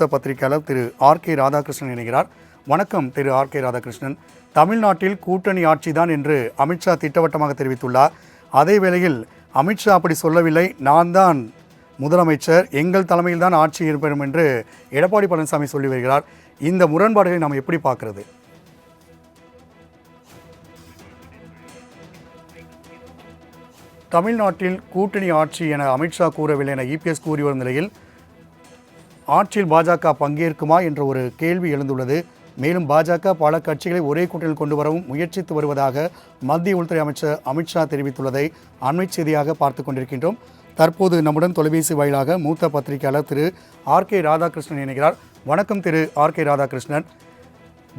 மூத்த பத்திரிகையாளர் திரு R K Radhakrishnan இணைகிறார். வணக்கம் திரு ஆர் கே ராதாகிருஷ்ணன். தமிழ்நாட்டில் கூட்டணி ஆட்சிதான் என்று அமித்ஷா திட்டவட்டமாக தெரிவித்துள்ளார். அதே வேளையில் அமித்ஷா அப்படி சொல்லவில்லை. நான் தான் முதலமைச்சர். எங்கள் தலைமையில் தான் ஆட்சி இருப்படும் என்று எடப்பாடி பழனிசாமி சொல்லி வருகிறார். இந்த முரண்பாடுகளை நாம் எப்படி பார்க்கிறது? தமிழ்நாட்டில் கூட்டணி ஆட்சி என அமித்ஷா கூறவில்லை என இபிஎஸ் கூறி வரும் நிலையில் ஆட்சியில் பாஜக பங்கேற்குமா என்ற ஒரு கேள்வி எழுந்துள்ளது. மேலும் பாஜக பல கட்சிகளை ஒரே கூட்டணியில் கொண்டு வரவும் முயற்சித்து வருவதாக மத்திய உள்துறை அமைச்சர் அமித்ஷா தெரிவித்துள்ளதை அண்மை செய்தியாக பார்த்து கொண்டிருக்கின்றோம். தற்போது நம்முடன் தொலைபேசி வாயிலாக மூத்த பத்திரிகையாளர் திரு ஆர் கே ராதாகிருஷ்ணன் இணைகிறார். வணக்கம் திரு ஆர் கே ராதாகிருஷ்ணன்.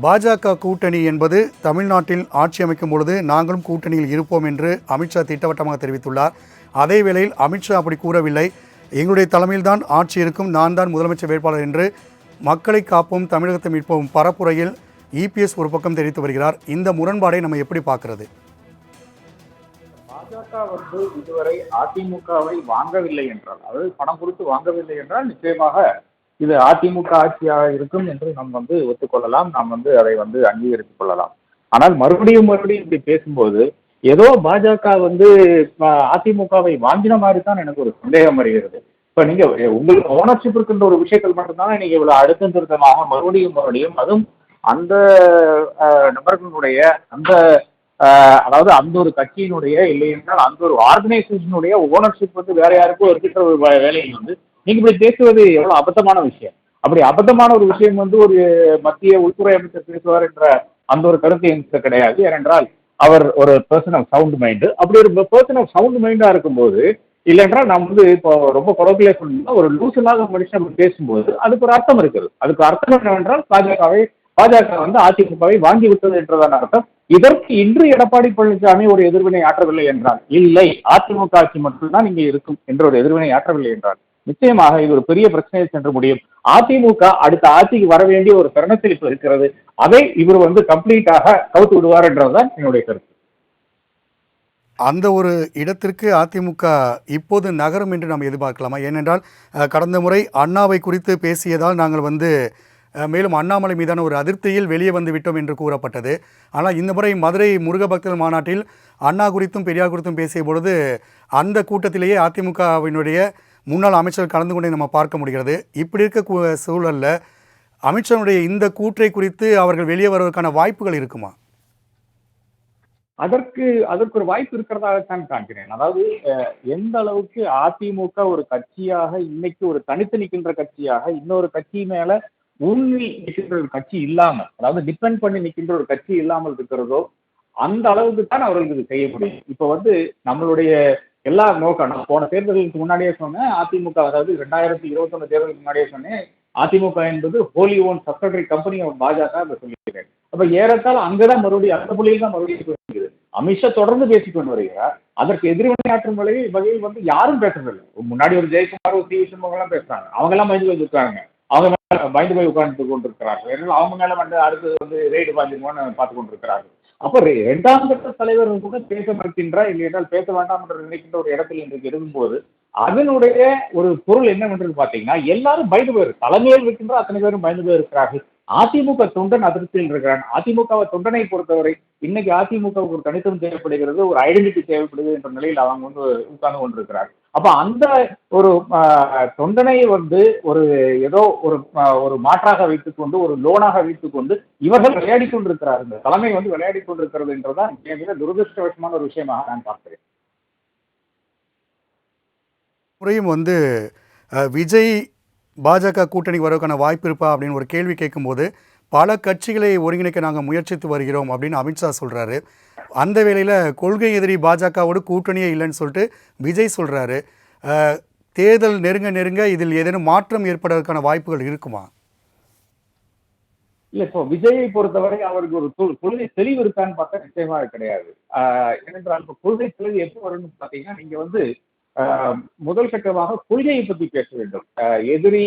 பாஜக கூட்டணி என்பது தமிழ்நாட்டில் ஆட்சி அமைக்கும் பொழுது நாங்களும் கூட்டணியில் இருப்போம் என்று அமித்ஷா திட்டவட்டமாக தெரிவித்துள்ளார். அதே வேளையில் அமித்ஷா அப்படி கூறவில்லை. எங்களுடைய தலைமையில்தான் ஆட்சி இருக்கும். நான் தான் முதலமைச்சர் வேட்பாளர் என்று மக்களை காப்போம் தமிழகத்தை மீட்போம் பரப்புரையில் இபிஎஸ் ஒரு பக்கம் தெரிவித்து வருகிறார். இந்த முரண்பாடை நம்ம எப்படி பார்க்கறது? பாஜக வந்து இதுவரை அதிமுகவை வாங்கவில்லை என்றால் அதாவது பணம் கொடுத்து வாங்கவில்லை என்றால் நிச்சயமாக இது அதிமுக ஆட்சியாக இருக்கும் என்று நாம் வந்து ஒத்துக்கொள்ளலாம். நாம் வந்து அதை வந்து அங்கீகரித்துக் கொள்ளலாம். ஆனால் மறுபடியும் மறுபடியும் இப்படி பேசும்போது ஏதோ பாஜக வந்து அதிமுகவை வாங்கின மாதிரி தான் எனக்கு ஒரு சந்தேகம் வருகிறது. இப்ப நீங்க உங்களுக்கு ஓனர்ஷிப் இருக்கின்ற ஒரு விஷயத்தில் மட்டும்தான் நீங்க இவ்வளவு அழுத்தம் திருத்தமாக மறுபடியும் மறுபடியும் அதுவும் அந்த நபர்களுடைய அந்த அதாவது அந்த ஒரு கட்சியினுடைய இல்லை என்றால் அந்த ஒரு ஆர்கனைசேஷனுடைய ஓனர்ஷிப் வந்து வேற யாருக்கும் இருக்கின்ற ஒரு வேலையை வந்து நீங்க இப்படி பேசுவது எவ்வளவு அபத்தமான விஷயம். அப்படி அபத்தமான ஒரு விஷயம் வந்து ஒரு மத்திய உள்துறை அமைச்சர் பேசுவார் என்ற அந்த ஒரு கருத்து எனக்கு கிடையாது. ஏனென்றால் அவர் ஒரு பர்சன் ஆஃப் சவுண்ட் மைண்டு அப்படி ஒரு பர்சன் ஆஃப் சவுண்ட் மைண்டா இருக்கும்போது இல்லைன்றா நாம் வந்து இப்போ ரொம்ப குறவுகளே சொல்லணும்னா ஒரு லூசலாக மனுஷன் நம்ம பேசும்போது அதுக்கு ஒரு அர்த்தம் இருக்குது. அதுக்கு அர்த்தம் என்னவென்றால் பாஜகவை பாஜக வந்து அதிமுகவை வாங்கி விட்டது என்றதான அர்த்தம். இதற்கு இன்று எடப்பாடி பழனிசாமி ஒரு எதிர்வினை ஆற்றவில்லை என்றால் இல்லை அதிமுக ஆட்சி மட்டும்தான் இங்கே இருக்கும் என்ற ஒரு எதிர்வினை ஆற்றவில்லை என்றால் நிச்சயமாக இது ஒரு பெரிய பிரச்சனையை சென்று முடியும். அதிமுக அடுத்த ஆட்சிக்கு வர வேண்டிய ஒரு தருணத்தில் இப்ப இருக்கிறது. அதை இவர் வந்து கம்ப்ளீட்டாக கவுத்து விடுவார் என்றதுதான் என்னுடைய கருத்து. அந்த ஒரு இடத்திற்கு அதிமுக இப்போது நகரும் என்று நாம் எதிர்பார்க்கலாமா? ஏனென்றால் கடந்த முறை அண்ணாவை குறித்து பேசியதால் நாங்கள் வந்து மேலும் அண்ணாமலை மீதான ஒரு அதிருப்தியில் வெளியே வந்து விட்டோம் என்று கூறப்பட்டது. ஆனால் இந்த முறை மதுரை முருகபக்தர் மாநாட்டில் அண்ணா குறித்தும் பெரியார் குறித்தும் பேசிய பொழுது அந்த கூட்டத்திலேயே அதிமுகவினுடைய முன்னாள் அமைச்சர் கலந்து கொண்டே நம்ம பார்க்க முடிகிறது. இப்படி இருக்க சூழலில் அமைச்சருடைய இந்த கூற்றை குறித்து அவர்கள் வெளியே வருவதற்கான வாய்ப்புகள் இருக்குமா? அதற்கு அதற்கு ஒரு வாய்ப்பு இருக்கிறதாகத்தான் காண்கிறேன். அதாவது எந்த அளவுக்கு அதிமுக ஒரு கட்சியாக இன்னைக்கு ஒரு தனித்து நிற்கின்ற கட்சியாக இன்னொரு கட்சி மேல ஊன்றி நிற்கின்ற ஒரு கட்சி இல்லாமல் அதாவது டிபெண்ட் பண்ணி நிற்கின்ற ஒரு கட்சி இல்லாமல் இருக்கிறதோ அந்த அளவுக்கு தான் அவர்களுக்கு இது செய்ய முடியும் இப்ப வந்து நம்மளுடைய எல்லா நோக்கம். நான் போன தேர்தலுக்கு முன்னாடியே சொன்னேன் அதிமுக அதாவது ரெண்டாயிரத்தி இருபத்தொன்னு தேர்தலுக்கு முன்னாடியே சொன்னேன் அதிமுக என்பது wholly own subsidiary company of BJP அதை சொல்லியிருக்கேன் அப்ப ஏறத்தால் அங்கதான் மறுபடியும் அந்த புள்ளியில் தான் மறுபடியும் போயிருக்குது அமித்ஷா தொடர்ந்து பேசிக்கொண்டு வருகிறார். அதற்கு எதிர்வினையாற்றும் வகையில் வகையில் வந்து யாரும் பேசுறதில்லை. முன்னாடி ஒரு ஜெயக்குமார் ஒரு சி விஷ்ணுமோகன் எல்லாம் பேசுறாங்க. அவங்க எல்லாம் பயந்து வச்சிருக்காங்க அவங்க மேல பயந்து போய் உட்கார்ந்து கொண்டிருக்கிறார்கள். அவங்க மேல வந்து அடுத்து வந்து ரெய்டு பாஞ்சிருமோன்னு பார்த்து கொண்டிருக்கிறார்கள் அப்ப இரண்டாம் கட்ட தலைவர்கள் கூட பேச மறுக்கின்ற இல்லை என்றால் பேச வேண்டாம் என்று நினைக்கின்ற ஒரு இடத்தில் இன்றைக்கு இருக்கும்போது அதனுடைய ஒரு பொருள் என்னவென்று பார்த்தீங்கன்னா எல்லாரும் பயந்து போயிரு தலைமையில் இருக்கின்ற அத்தனை பேரும் பயந்து போயிருக்கிறார்கள். அதிமுக தொண்டன் அதிருப்தியில் இருக்கிறான். அதிமுகவை தொண்டனை பொறுத்தவரை இன்னைக்கு அதிமுகவுக்கு ஒரு தனித்துவம் தேவைப்படுகிறது ஒரு ஐடென்டிட்டி தேவைப்படுது என்ற நிலையில் அவங்க வந்து உட்கார்ந்து கொண்டிருக்கிறார். அப்ப அந்த ஒரு தொண்டனை வந்து ஒரு ஏதோ ஒரு ஒரு மாற்றாக வைத்துக்கொண்டு ஒரு லோனாக வைத்துக்கொண்டு இவர்கள் விளையாடி கொண்டிருக்கிறார். இந்த தலைமை வந்து விளையாடி கொண்டிருக்கிறது என்றுதான் மிக மிக துரதிருஷ்டவசமான ஒரு விஷயமாக நான் பார்க்கிறேன். முறையும் வந்து விஜய் பாஜக கூட்டணிக்கு வரதுக்கான வாய்ப்பு இருப்பா அப்படின்னு ஒரு கேள்வி கேட்கும்போது பல கட்சிகளை ஒருங்கிணைக்க நாங்கள் முயற்சித்து வருகிறோம் அப்படின்னு அமித்ஷா சொல்கிறாரு அந்த வேளையில் கொள்கை எதிரி பாஜகவோடு கூட்டணியே இல்லைன்னு சொல்லிட்டு விஜய் சொல்கிறாரு தேர்தல் நெருங்க நெருங்க இதில் ஏதேனும் மாற்றம் ஏற்படுவதற்கான வாய்ப்புகள் இருக்குமா? இல்ல இப்போ விஜயை பொறுத்தவரை அவருக்கு ஒரு கொள்கை தெளிவு இருக்கான்னு பார்த்தா நிச்சயமாக கிடையாது. ஏனென்றால் இப்போ கொள்கை தெளிவு எப்போ வரும்னு பார்த்தீங்கன்னா நீங்க வந்து முதல் கட்டமாக கொள்கையை பத்தி பேச வேண்டும். எதிரி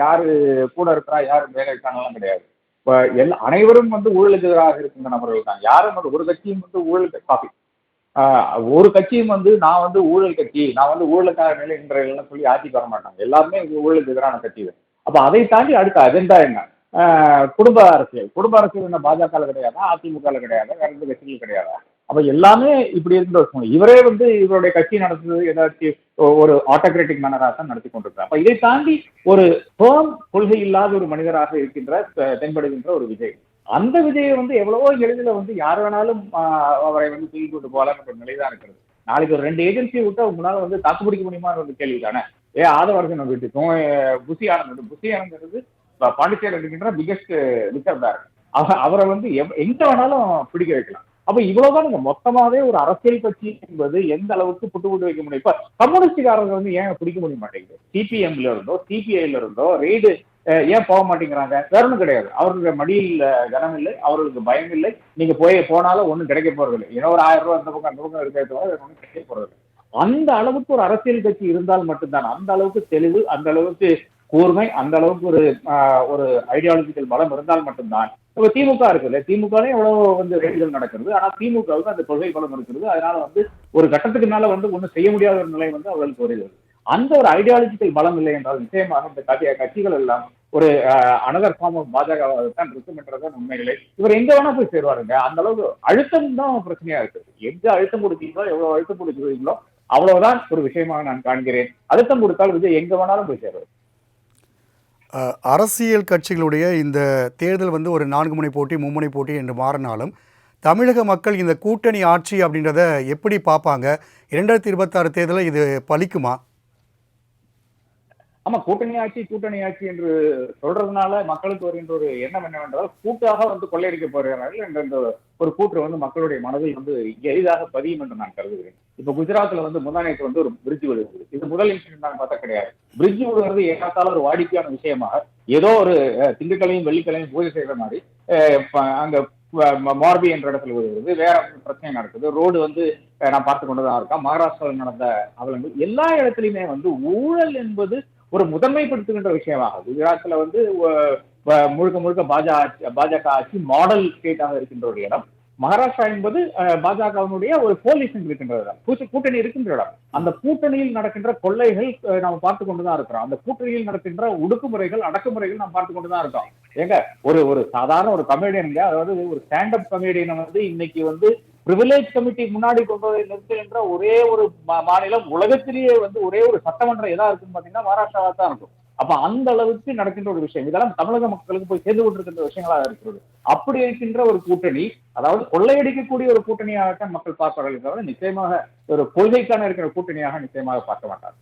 யார் யாரு கூட இருக்கிறா யாரு மேலே இருக்காங்கலாம் கிடையாது. இப்போ எல்லா அனைவரும் வந்து ஊழலுக்கு எதிராக இருக்கின்ற நபர்கள் தான். யாரும் வந்து ஒரு கட்சியும் வந்து ஊழல் காப்பி ஒரு கட்சியும் வந்து நான் வந்து ஊழல் கட்சி நான் வந்து ஊழலுக்காக நிலைகின்றேன் சொல்லி ஆட்சி வர மாட்டாங்க. எல்லாருமே ஊழலுக்கு எதிரான கட்சி தான். அப்ப அதை தாண்டி அடுத்த அஜெண்டா என்ன? குடும்ப அரசியல். குடும்ப அரசியல் என்ன? பாஜக கிடையாதா? அதிமுக கிடையாதா? வேற எந்த கட்சிகள் கிடையாதா? அப்ப எல்லாமே இப்படி இருந்து இவரே வந்து இவருடைய கட்சி நடத்துறது ஏதாச்சும் ஒரு ஆட்டோகிராட்டிக் மேனராக தான் நடத்தி கொண்டிருக்கிறார். அப்ப இதை தாண்டி ஒரு பேர்ம் கொள்கை இல்லாத ஒரு மனிதராக இருக்கின்ற தென்படுகின்ற ஒரு விஜய். அந்த விஜயை வந்து எவ்வளவோ எளிதில் வந்து யார் வேணாலும் அவரை வந்து தூக்கி கொண்டு போகலாம் ஒரு நிலைதான் இருக்கிறது. நாளைக்கு ஒரு ரெண்டு ஏஜென்சியை விட்டு உங்களால வந்து தாக்கு பிடிக்க முடியுமான்னு ஒரு கேள்வி தானே. ஏ ஆதவரசன் வீட்டுக்கும் புசி ஆனந்த் புசி ஆனந்த் பாண்டிச்சேரி இருக்கின்ற பிகெஸ்ட் லிக்கர் பேர் அவரை வந்து எங்க வேணாலும் பிடிக்க வைக்கலாம். அப்ப இவ்வளவுதான் மொத்தமாவே ஒரு அரசியல் கட்சி என்பது எந்த அளவுக்கு புட்டு புட்டு வைக்க முடியும்? இப்ப கம்யூனிஸ்டுக்காரங்க வந்து ஏன் பிடிக்க முடிய மாட்டேங்குது? சிபிஎம்ல இருந்தோ சிபிஐல இருந்தோ ரெய்டு ஏன் போக மாட்டேங்கிறாங்க? வேற ஒன்றும் கிடையாது. அவர்களுடைய மடியில் கனம் இல்லை அவர்களுக்கு பயம் இல்லை. நீங்க போய் போனாலும் ஒண்ணும் கிடைக்க போறதில்லை இன்னொரு ஏன்னா ஒரு ஆயிரம் ரூபாய் அந்த பக்கம் அந்த பக்கம் இருக்கிறது ஒன்றும் கிடைக்க போறதில்லை அந்த அளவுக்கு ஒரு அரசியல் கட்சி இருந்தால் மட்டும்தான் அந்த அளவுக்கு தெளிவு அந்த அளவுக்கு கூர்மை அந்த அளவுக்கு ஒரு ஒரு ஐடியாலஜிக்கல் பலம் இருந்தால் மட்டும்தான். இப்ப திமுக இருக்குல்ல திமுகலே எவ்வளவு வந்து ரேடிகள் நடக்கிறது. ஆனா திமுகவுக்கு அந்த கொள்கை பலம் இருக்கிறது. அதனால வந்து ஒரு கட்டத்துக்கு மேல வந்து ஒன்றும் செய்ய முடியாத ஒரு நிலை வந்து அவர்களுக்கு வருகிறது அந்த ஒரு ஐடியாலஜிக்கல் பலம் இல்லை என்றால் நிச்சயமாக இந்த கட்சி கட்சிகள் எல்லாம் ஒரு அனதர் ஃபார்ம் ஆஃப் பாஜக தான் இருக்கும் என்றதான் உண்மைகளை இவர் எங்க வேணா போய் சேருவாருங்க. அந்த அளவுக்கு அழுத்தம் தான் பிரச்சனையா இருக்குது எங்க அழுத்தம் கொடுத்தீங்களோ எவ்வளவு அழுத்தம் கொடுக்கிறீங்களோ அவ்வளவுதான் ஒரு விஷயமாக நான் காண்கிறேன். அழுத்தம் கொடுத்தால் விஜய் எங்க வேணாலும் போய் சேருவார். அரசியல் கட்சிகளுடைய இந்த தேர்தல் வந்து ஒரு நான்கு முனை போட்டி மும்முனை போட்டி என்று மாறினாலும் தமிழக மக்கள் இந்த கூட்டணி ஆட்சி அப்படின்றத எப்படி பார்ப்பாங்க? இரண்டாயிரத்தி இருபத்தாறு தேர்தலில் இது பலிக்குமா? ஆமா கூட்டணி ஆட்சி கூட்டணி ஆட்சி என்று சொல்றதுனால மக்களுக்கு வருகின்ற ஒரு எண்ணம் என்னவென்றால் கூட்டாக வந்து கொள்ளையடிக்க போகிறார்கள் என்ற இந்த ஒரு கூற்று வந்து மக்களுடைய மனதில் வந்து எளிதாக பதியும் என்று நான் கருதுகிறேன். இப்ப குஜராத்ல வந்து முந்தானேத்து வந்து ஒரு பிரிட்ஜ் விழுகிறது. இது முதல் இன்சிடென்ட் நான் பார்த்தா கிடையாது. பிரிட்ஜ் விழுகிறது ஏகாத்தால ஒரு வாடிக்கையான விஷயமாக ஏதோ ஒரு திண்டுக்கலையும் வெள்ளிக்கலையும் பூஜை செய்யற மாதிரி அங்க மார்பி என்ற இடத்துல விழுகிறது. வேற பிரச்சனை நடக்குது. ரோடு வந்து நான் பார்த்து கொண்டுதான் இருக்கேன் மகாராஷ்டிராவில் நடந்த அவலங்கள். எல்லா இடத்துலையுமே வந்து ஊழல் என்பது ஒரு முதன்மைப்படுத்துகின்ற விஷயமாக குஜராத்ல வந்து முழுக்க முழுக்க பாஜக பாஜக ஆட்சி மாடல் ஸ்டேட்டாக இருக்கின்ற ஒரு இடம். மகாராஷ்டிரா என்பது பாஜகவினுடைய ஒரு கோலிஷன் இருக்கின்ற இடம். கூட்டணி இருக்கின்ற இடம். அந்த கூட்டணியில் நடக்கின்ற கொள்ளைகள் நாம் பார்த்து கொண்டுதான் இருக்கிறோம். அந்த கூட்டணியில் நடக்கின்ற ஒடுக்குமுறைகள் அடக்குமுறைகள் நாம் பார்த்து கொண்டுதான் இருக்கோம். ஏங்க ஒரு ஒரு சாதாரண ஒரு கமெடியனுங்க அதாவது ஒரு ஸ்டாண்டப் கமெடியனை வந்து இன்னைக்கு வந்து பிரிவிலேஜ் கமிட்டி முன்னாடி கொண்டு வந்து நிறுத்துகின்ற ஒரே ஒரு மா- மாநிலம் உலகத்திலேயே வந்து ஒரே ஒரு சட்டமன்றம் எதா இருக்குன்னு பாத்தீங்கன்னா மகாராஷ்டிராவா தான் இருக்கும். அப்ப அந்த அளவுக்கு நடக்கின்ற ஒரு விஷயம். இதெல்லாம் தமிழக மக்களுக்கு போய் சேர்ந்து கொண்டிருக்கின்ற விஷயங்களா இருக்கிறது. அப்படி இருக்கின்ற ஒரு கூட்டணி அதாவது கொள்ளையடிக்கக்கூடிய ஒரு கூட்டணியாகத்தான் மக்கள் பார்ப்பார்கள் தவிர நிச்சயமாக ஒரு கொள்கைக்கான இருக்கிற கூட்டணியாக நிச்சயமாக பார்க்க மாட்டார்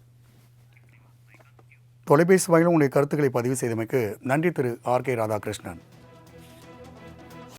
தொலைபேசி வாயிலும் உங்களுடைய கருத்துக்களை பதிவு செய்தமைக்கு நன்றி திரு ஆர் கே ராதாகிருஷ்ணன்.